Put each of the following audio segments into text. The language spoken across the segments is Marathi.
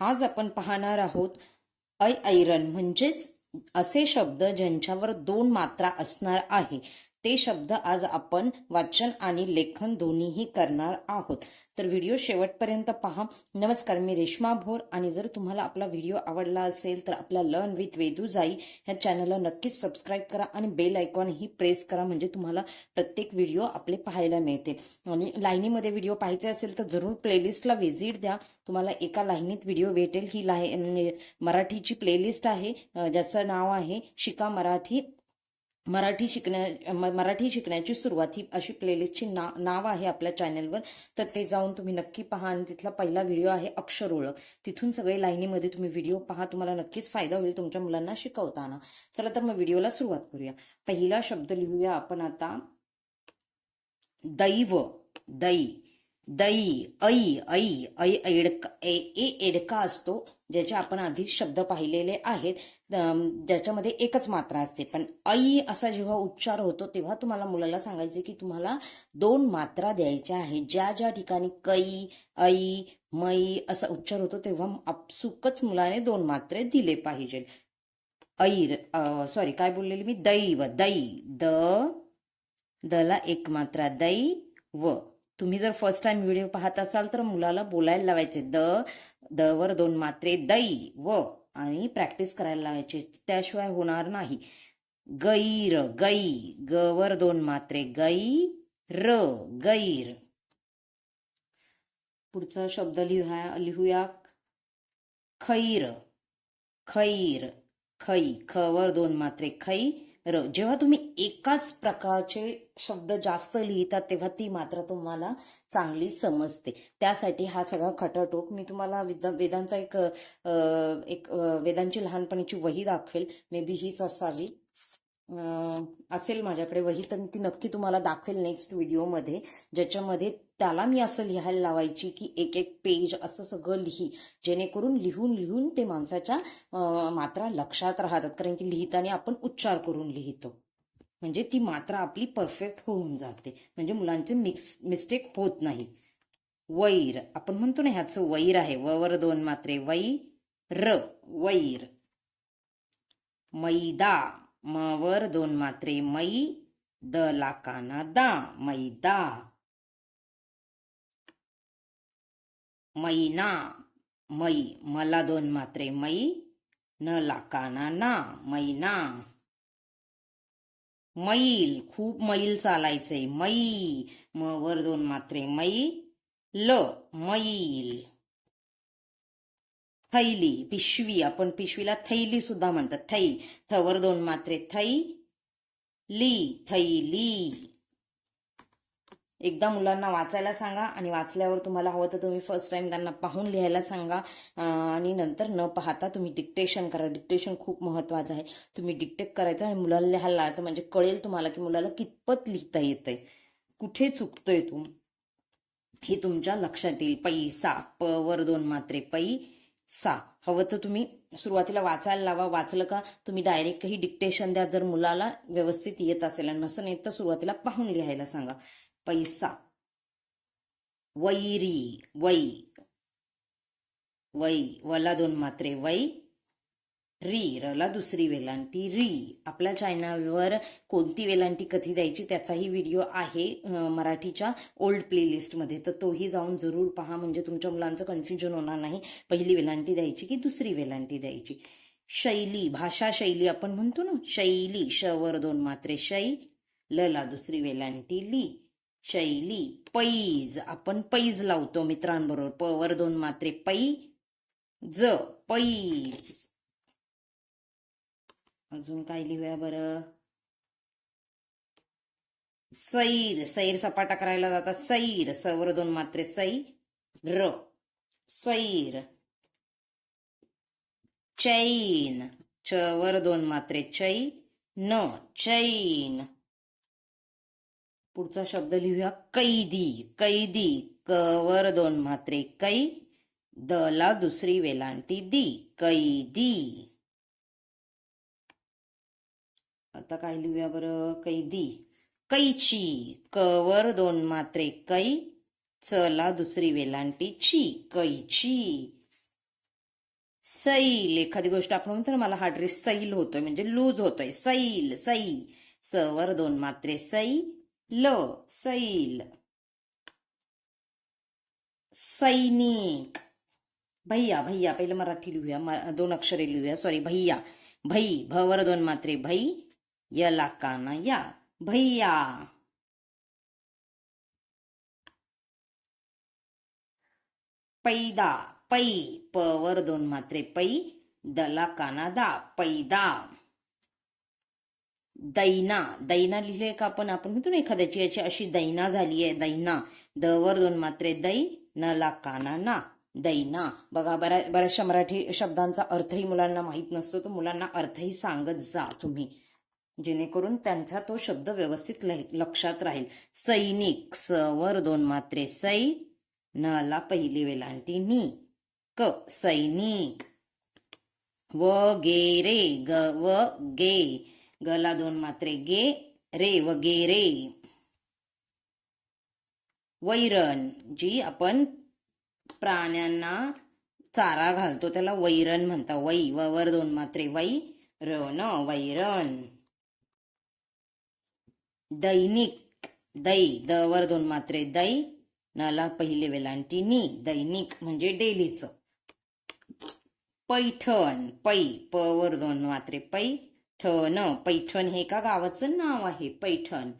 आज आपण पाहणार आहोत ऐ ऐरन म्हणजेच असे शब्द ज्यांच्यावर दोन मात्रा असणार आहे. ते शब्द आज आपण वाचन आणि लेखन दोन्हीही करणार आहोत. तर व्हिडिओ शेवटपर्यंत पहा. नमस्कार मी रेश्मा भोर आणि जर तुम्हाला आपला व्हिडिओ आवडला असेल तर आपला लर्न विथ वेदूजाई ह्या चॅनलला नक्कीच सबस्क्राईब करा आणि बेल आयकॉन ही प्रेस करा म्हणजे तुम्हाला प्रत्येक व्हिडिओ आपले पाहायला मिळते. आणि लाईनीमध्ये व्हिडिओ पाहायचे असेल तर जरूर प्लेलिस्टला व्हिजिट द्या. तुम्हाला एका लाईनीत व्हिडिओ भेटेल. ही लाय म्हणजे मराठीची प्लेलिस्ट आहे. ज्याचं नाव आहे शिका मराठी. मराठी शिकण्या म- मराठी शिकण्याची सुरुवात ही अशी प्लेलिस्टची ना नाव आहे आपल्या चॅनलवर तर ते जाऊन तुम्ही नक्की पहा आणि तिथला पहिला व्हिडिओ आहे अक्षर ओळख तिथून सगळे लाईनीमध्ये तुम्ही व्हिडिओ पहा तुम्हाला नक्कीच फायदा होईल तुमच्या मुलांना शिकवताना. चला तर मग व्हिडिओला सुरुवात करूया. पहिला शब्द लिहूया आपण आता. दैव दै. दई ऐ ऐ ऐ एडका ए ए एडका असतो ज्याचे आपण आधीच शब्द पाहिलेले आहेत. ज्याच्यामध्ये एकच मात्रा असते. पण ऐ असा जेव्हा उच्चार होतो तेव्हा तुम्हाला मुलाला सांगायचे की तुम्हाला दोन मात्रा द्यायच्या आहेत. ज्या ज्या ठिकाणी कै ऐ मै असा उच्चार होतो तेव्हा आपसुकच मुलाने दोन मात्रे दिले पाहिजे. ऐर सॉरी काय बोललेली मी? दैव दै द दला एक मात्रा दै व. तुम्ही जर फर्स्ट टाइम व्हिडिओ पाहत असाल तर मुलाला बोलायला लावायचे. द द वर दोन मात्रे दै व आणि प्रॅक्टिस करायला लावायचे. त्याशिवाय होणार नाही. गैर गै ग वर दोन मात्रे गै र गैर. पुढचा शब्द लिहूया लिहूया खैर खैर खै ख वर दोन मात्रे खै र. जेव्हा तुम्ही एकाच प्रकारचे शब्द जास्त लिहितात तेव्हा ती मात्र तुम्हाला चांगली समजते. त्यासाठी हा सगळा खटाटोक मी तुम्हाला वेदांचा एक एक वेदांची लहानपणीची वही दाखवेल. मे बी हीच असावी. असेल माझ्याकडे वही तर ती नक्की तुम्हाला दाखवेल नेक्स्ट व्हिडिओमध्ये ज्याच्यामध्ये त्याला मी असं लिहायला लावायची की एक एक पेज असं सगळं लिही. जेणेकरून लिहून लिहून ते माणसाच्या मात्रा लक्षात राहतात. कारण की लिहिताना आपण उच्चार करून लिहितो. म्हणजे ती मात्रा आपली परफेक्ट होऊन जाते. म्हणजे मुलांचे मिक्स मिस्टेक होत नाही. वैर आपण म्हणतो ना ह्याचं वैर आहे. ववर वर दोन मात्रे. वै र वैर. मैदा म वर दोन मात्रे. मै द लाकाना दा मैदा. मैना मै मला दोन मात्रे. मै न लाकाना ना मैना. मैल खूप मैल चालायचंय. मै म वर दोन मात्रे. मै ल मैल. थैली पिशवी आपण पिशवीला थैली सुद्धा म्हणतात. थै थवर दोन मात्रे. थै ली थैली. एकदा मुलांना वाचायला सांगा आणि वाचल्यावर तुम्हाला हवं तर तुम्ही फर्स्ट टाइम त्यांना पाहून लिहायला सांगा. आणि नंतर न पाहता तुम्ही डिक्टेशन करा. डिक्टेशन खूप महत्वाचं आहे. तुम्ही डिक्टेट करायचं आणि मुलाला लिहायला लावायचं म्हणजे कळेल तुम्हाला की मुलाला कितपत लिहिता येतंय. कुठे चुकतोय तू? हे तुमच्या लक्षात येईल. पैसा प वर दोन मात्रे पै सा हवं तर तुम्ही सुरुवातीला वाचायला लावा. वाचलं का तुम्ही डायरेक्ट काही डिक्टेशन द्या जर मुलाला व्यवस्थित येत असेल. आणि नसं नाही तर सुरुवातीला पाहून लिहायला सांगा. पैसा. वैरी वै वै वला दोन मात्रे वै री रला दुसरी वेलांटी री. आपल्या चॅनलवर कोणती वेलांटी कधी द्यायची त्याचाही व्हिडिओ आहे मराठीच्या ओल्ड प्लेलिस्टमध्ये तर तोही जाऊन जरूर पहा म्हणजे तुमच्या मुलांचं कन्फ्युजन होणार नाही पहिली वेलांटी द्यायची की दुसरी वेलांटी द्यायची. शैली भाषा शैली आपण म्हणतो ना शैली श वर दोन मात्रे शै लला दुसरी वेलांटी ली. शैली पैज. आपण पैज लावतो मित्रांबरोबर. प वर दोन मात्रे पै ज पैज. अजून काय लिहूया बरं? सैर. सैर सपाटा करायला जातात. सैर. सवर दोन मात्रे सै र. सैर. चैन. च वर दोन मात्रे चै न. चैन. पुढचा शब्द लिहूया. कैदी कैदी कवर दोन मात्रे कै दला दुसरी वेलांटी दी कैदी. आता काय लिहूया बरं? कैदी कैची कवर दोन मात्रे कै चला दुसरी वेलांटी ची कैची. सैल एखादी गोष्ट आपण म्हणतो मला हा ड्रेस सैल होतोय म्हणजे लूज होतोय. सैल सई सवर दोन मात्रे सई ल सैल. सैनिक. भैया भैया पहिलं मराठी लिहूया. दोन अक्षरे लिहूया. सॉरी भैया. भई भवर दोन मात्रे. भई यला काना या. भैया. पैदा. पै पवर दोन मात्रे. पै दला काना दा. पैदा. दैना. दैना लिहिले का आपण? आपण म्हणतो ना एखाद्याची याची अशी दैना झाली आहे. दैना. द वर दोन मात्रे दै ला काना ना. दैना. बघा बऱ्या बऱ्याचशा मराठी शब्दांचा अर्थही मुलांना माहीत नसतो. तो मुलांना अर्थही सांगत जा तुम्ही. जेणेकरून त्यांचा तो शब्द व्यवस्थित लक्षात राहील. सैनिक. स वर दोन मात्रे सै न ला पहिली वेलांटी नी. क. सैनिक. वगैरे ग. व गे. गला दोन मात्रे गे रे वगैरे वैरण जी आपण प्राण्यांना चारा घालतो त्याला वैरण म्हणतात. वै वर दोन मात्रे वै न वैरण. दैनिक दै द वर दोन मात्रे दै नला पहिले वेलांटी नी. दैनिक म्हणजे डेलीचं. पैठण पै प वर दोन मात्रे पै ठण पैठण हे का गावाचं नाव आहे पैठण.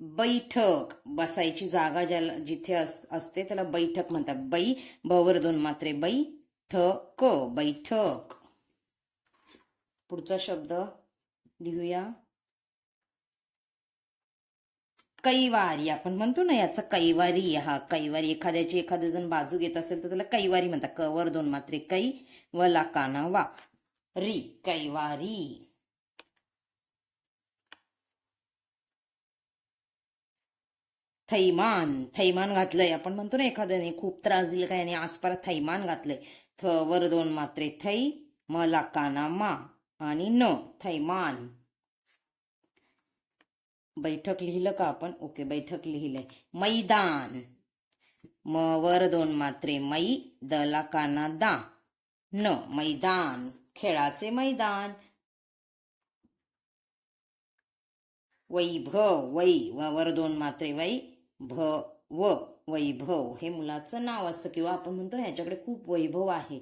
बैठक बसायची जागा ज्याला जिथे अस- असते त्याला बैठक म्हणतात. बै बवर दोन मात्रे बै ठ क बैठक. पुढचा शब्द लिहूया. कैवारी आपण म्हणतो ना याचा कैवारी हा कैवारी एखाद्याची एखादं जण बाजू घेत असेल तर त्याला कैवारी म्हणतात. कवर दोन मात्रे कै वला काना वा. री कैवारी. थैमान थैमान घातलंय. आपण म्हणतो ना एखाद्याने खूप त्रास दिला काय आणि आज परत थैमान घातलंय. थ वर दोन मात्रे थै मला काना मा. आणि न थैमान. बैठक लिहिलं का आपण? ओके बैठक लिहिलंय. मैदान. म वर दोन मात्रे. मै दला काना दा. न मैदान. खेळाचे मैदान. वैभव वै. व वर दोन मात्रे. वै भ व वैभव हे मुलाचं नाव असतं किंवा आपण म्हणतो ना खूप वैभव आहे.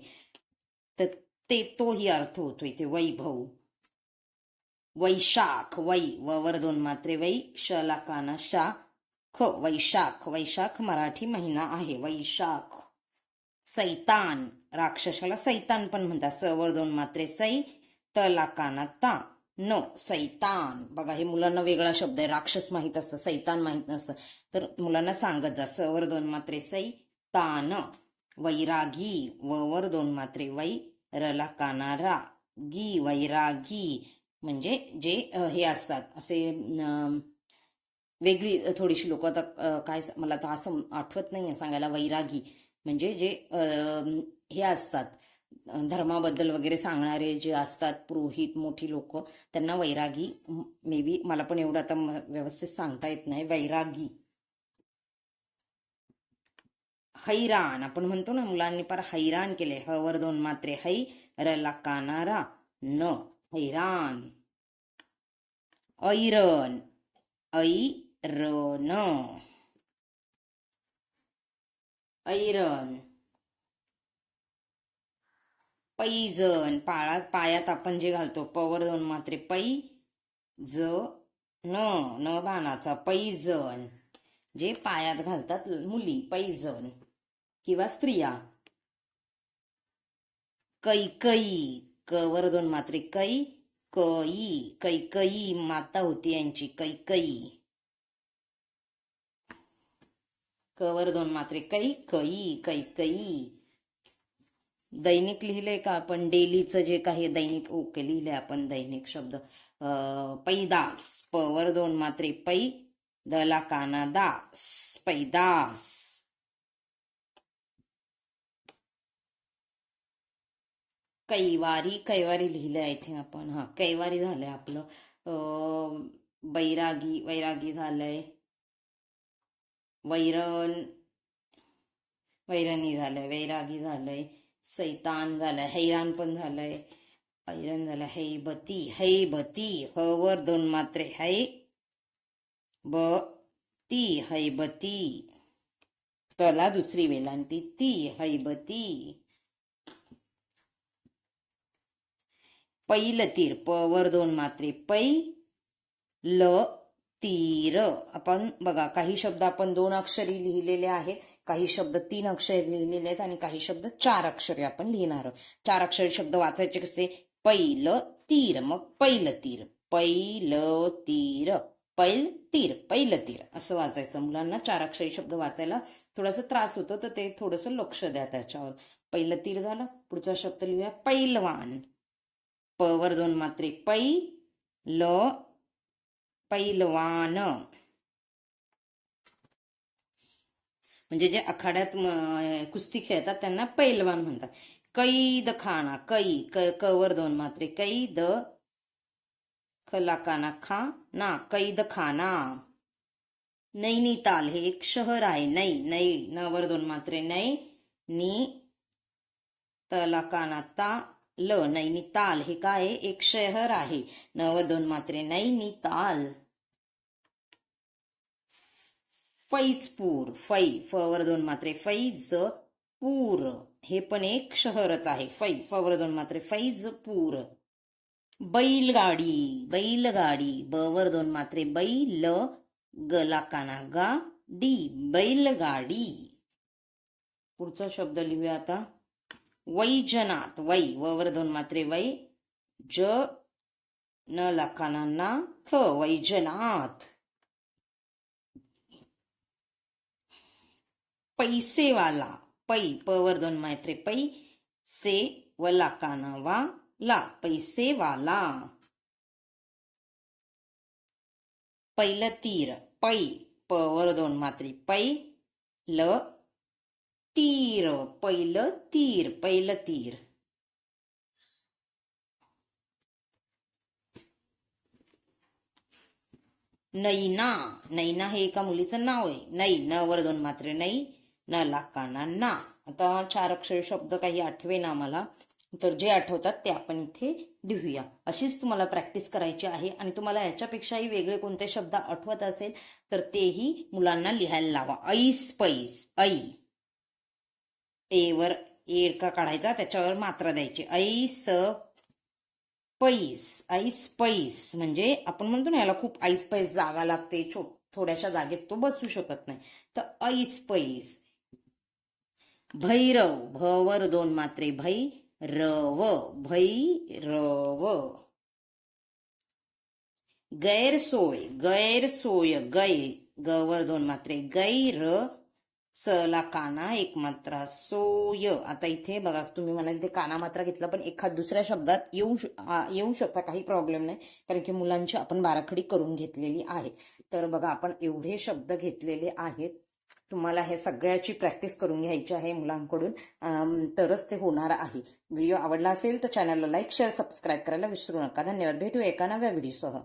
तर ते तोही अर्थ होतो इथे वैभव. वैशाख वै वर दोन मात्रे वै श काना शा ख वैशाख वैशाख मराठी महिना आहे. वैशाख. सैतान. राक्षसाला सैतान पण म्हणतात. स वर दोन मात्रे सै तला काना ता. न सैतान. बघा हे मुलांना वेगळा शब्द आहे. राक्षस माहीत असतं सैतान माहीत नसतं. तर मुलांना सांगत जा. स वर दोन मात्रे सै तान वैरागी. व वर दोन मात्रे वै रला काना रा. गी वैरागी. म्हणजे जे हे असतात असे वेगळी थोडीशी लोक आता काय मला आता असं आठवत नाही सांगायला वैरागी. म्हणजे जे हे असतात धर्माबद्दल वगैरे सांगणारे जे असतात पुरोहित मोठी लोक त्यांना वैरागी मे बी मला पण एवढं आता म- व्यवस्थित सांगता येत नाही. वैरागी. हैराण. आपण म्हणतो ना मुलांनी फार हैराण केले ह वर दोन मात्रे है रला कानारा न. हैराण ऐरण ऐरण ऐरण पैजण पाळात पायात आपण जे घालतो पवर दोन मात्रे. पै ज न न बाणाचा. पैजण जे पायात घालतात मुली पैजण किंवा स्त्रिया. कैकई. कवर दोन मात्रे कै कई कैकई माता होती यांची कैकई कवर दोन मात्रे कै कई कैकई दैनिक लिहिलंय का आपण? डेलीचं जे काही दैनिक ओके लिहिलंय आपण दैनिक शब्द. अं, पैदास पवर दोन मात्रे पै दला काना दास पैदास. कैवारी कैवारी लिहिलं आहे थिंक आपण. हा कैवारी झालंय आपलं. बैरागी वैरागी झालंय. वैरण वैरणी झालंय वैरागी झालंय. सैतान झालंय हैराण पण झालंय. ऐरण झालं हैबती हैबती ह वर दोन मात्रे है ब ती हैबती तला दुसरी वेलांटी ती हैबती पैल तीर प वर दोन मात्रे पै ल तीर. आपण बघा काही शब्द आपण दोन अक्षरी लिहिलेले आहेत काही शब्द तीन अक्षर लिहिलेले आहेत आणि काही शब्द चार अक्षरे आपण लिहिणार आहोत. चार अक्षरी शब्द वाचायचे कसे? पैल तीर. मग पैल तीर. पैल तीर. पैल तीर. पैल तीर. असं वाचायचं. मुलांना चार अक्षरी शब्द वाचायला थोडासा त्रास होतो तर ते थोडंसं लक्ष द्या त्याच्यावर. पहिलं तीर झालं. पुढचा शब्द लिहूया. पैलवान. प वर दोन मात्रे पै ल पैलवान. म्हणजे जे आखाड्यात कुस्ती खेळतात त्यांना पैलवान म्हणतात. कैद खाना कै क क वर दोन मात्रे कैद खलाकाना खा ना कैद खाना. नैनिताल हे एक शहर आहे. नै नै न वर दोन मात्रे नै नी तलाकाना ता ल नैनिताल हे काय? एक शहर आहे. न दोन मात्रे. नैनिताल फैजपूर. फै फवर दोन मात्रे. फैज पूर हे पण एक शहरच आहे. फै फवर दोन मात्रे. फैजपूर. बैलगाडी. बैलगाडी. बवर दोन मात्रे. बैल गला काना गा डी बैलगाडी. पुढचा शब्द लिहूया आता. वैजनाथ वै व वर दोन मात्रे वै ज न लाखाना थ वैजनाथ पैसेवाला पै प वर दोन मात्रे पै से व लाकाना वा ला पैसेवाला. पहिलं तीर पै प वर दोन पै ल तीर पहिलं तीर पहिलं तीर. नैना नैना हे एका मुलीचं नाव आहे. नई न वर दोन मात्रे नाही न लाकाना ना. आता चार अक्षर शब्द काही आठवे ना मला तर जे आठवतात ते आपण इथे लिहूया. अशीच तुम्हाला प्रॅक्टिस करायची आहे आणि तुम्हाला याच्यापेक्षाही वेगळे कोणते शब्द आठवत असेल तर तेही मुलांना लिहायला लावा. ऐस पैस ऐ. एवर एडका काढायचा त्याच्यावर मात्रा द्यायची. ऐस पैस ऐस पैस म्हणजे आपण म्हणतो ना याला खूप ऐस पैस जागा लागते छो थोड्याशा जागेत तो बसू शकत नाही. तर ऐस पैस. भैरव भवर दोन मात्रे. भै रव भैरव. गैरसोय गैरसोय गै गवर दोन मात्रे. गैर सला काना एक मात्रा सोय. आता इथे बघा तुम्ही मला इथे काना मात्रा घेतला पण एखाद दुसऱ्या शब्दात येऊ श- येऊ शकता काही प्रॉब्लेम नाही. कारण की मुलांची आपण बाराखडी करून घेतलेली आहे. तर बघा आपण एवढे शब्द घेतलेले आहेत. तुम्हाला हे सगळ्याची प्रॅक्टिस करून घ्यायची आहे मुलांकडून. तरच ते होणार आहे. व्हिडिओ आवडला असेल तर चॅनलला लाईक शेअर सबस्क्राईब करायला विसरू नका. धन्यवाद. भेटू एका नव्या व्हिडिओसह